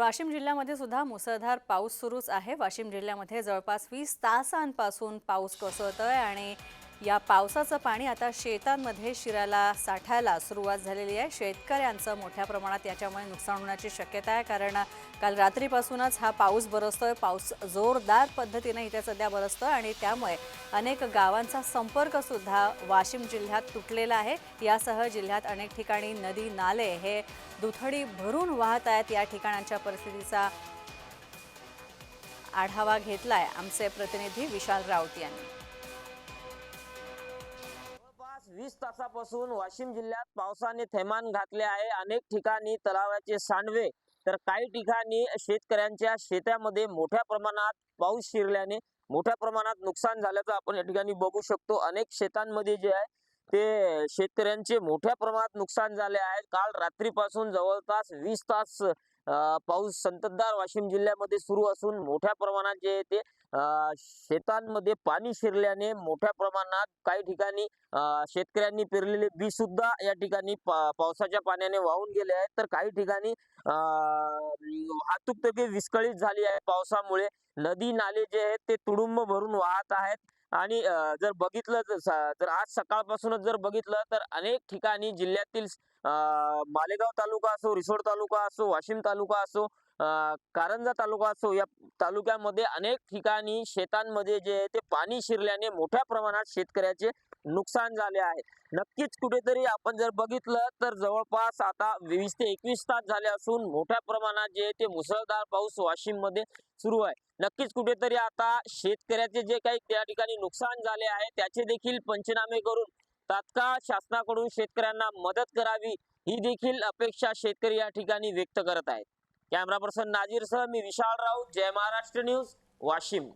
वाशिम जिल्ह्यामध्ये सुद्धा मुसळधार पाऊस सुरूच आहे. वाशिम जिल्ह्यामध्ये जवळपास वीस तासांपासून पाऊस कोसळतोय आणि या पावसाचं पाणी आता शेतांमध्ये शिरायला साठायला सुरुवात झालेली आहे. शेतकऱ्यांचं मोठ्या प्रमाणात याच्यामुळे नुकसान होण्याची शक्यता आहे कारण काल रात्रीपासूनच हा पाऊस बरसतोय. पाऊस जोरदार पद्धतीने इथे सध्या बरसतोय आणि त्यामुळे अनेक गावांचा संपर्क सुद्धा वाशिम जिल्ह्यात तुटलेला आहे. यासह जिल्ह्यात अनेक ठिकाणी नदी नाले हे दुथडी भरून वाहत आहेत. या ठिकाणांच्या परिस्थितीचा आढावा घेतलाय आमचे प्रतिनिधी विशाल राऊत यांनी. वीस तासापासून वाशिम जिल्ह्यात पावसाने थैमान घातले आहे. अनेक ठिकाणी तलावाचे सांडवे तर काही ठिकाणी शेतकऱ्यांच्या शेतामध्ये मोठ्या प्रमाणात पाऊस शिरल्याने मोठ्या प्रमाणात नुकसान झाल्याचं आपण या ठिकाणी बघू शकतो. अनेक शेतांमध्ये जे आहे ते शेतकऱ्यांचे मोठ्या प्रमाणात नुकसान झाले आहे. काल रात्रीपासून जवळपास वीस तास पाऊस संततधार वाशिम जिल्ह्यामध्ये सुरू असून मोठ्या प्रमाणात जे आहे ते अं, शेतांमध्ये पाणी शिरल्याने मोठ्या प्रमाणात काही ठिकाणी अं, शेतकऱ्यांनी पेरलेले बी सुद्धा या ठिकाणी पा- पावसाच्या पाण्याने वाहून गेले आहेत. तर काही ठिकाणी अं, वाहतूक तर विस्कळीत झाली आहे पावसामुळे. नदी नाले जे आहेत ते तुडुंब भरून वाहत आहेत. आणि जर बघितलं जर आज सकाळपासूनच जर बघितलं तर अनेक ठिकाणी जिल्ह्यातील अं, मालेगाव तालुका असो रिसोड तालुका असो वाशिम तालुका असो अं, कारंजा तालुका असो या तालुक्यामध्ये अनेक ठिकाणी शेतांमध्ये जे आहे ते पाणी शिरल्याने मोठ्या प्रमाणात शेतकऱ्याचे नुकसान झाले आहे. नक्कीच कुठेतरी आपण जर बघितलं तर जवळपास आता वीस ते एकवीस तास झाले असून मोठ्या प्रमाणात जे ते मुसळधार पाऊस वाशिममध्ये सुरू आहे. नक्कीच कुठेतरी आता शेतकऱ्याचे जे काही त्या ठिकाणी नुकसान झाले आहे त्याचे देखील पंचनामे करून तात्काळ शासनाकडून शेतकऱ्यांना मदत करावी ही देखील अपेक्षा शेतकरी या ठिकाणी व्यक्त करत आहेत. कॅमेरा पर्सन नाजीर सह मी विशाल राऊत जय महाराष्ट्र न्यूज वाशिम.